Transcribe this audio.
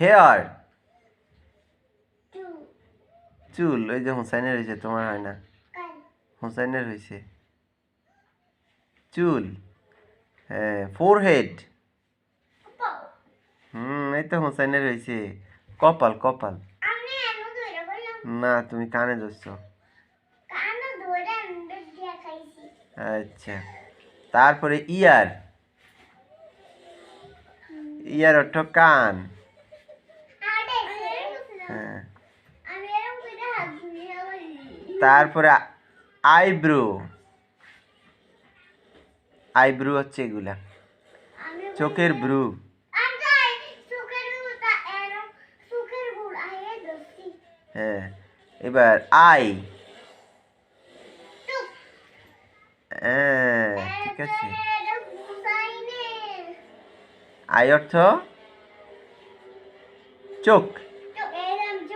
Hair? চুল। ওই যে হুসাইনের হয়েছে তোমার হয় না? হুসাইনের হয়েছে। চুল? হ্যাঁ ফোরহেড পাও হুম এই তো হুসাইনের হয়েছে। কপাল কপাল। না তুমি কানে ধরছো। আচ্ছা। তারপরে ইয়ার। ইয়ার অর্থ কান। হ্যাঁ। তারপরে আইব্রো। আইব্রু হচ্ছে এগুলা। চোখের ব্রু হ্যাঁ এবার আই। হ্যাঁ ঠিক আছে। আই অর্থ? চোখ।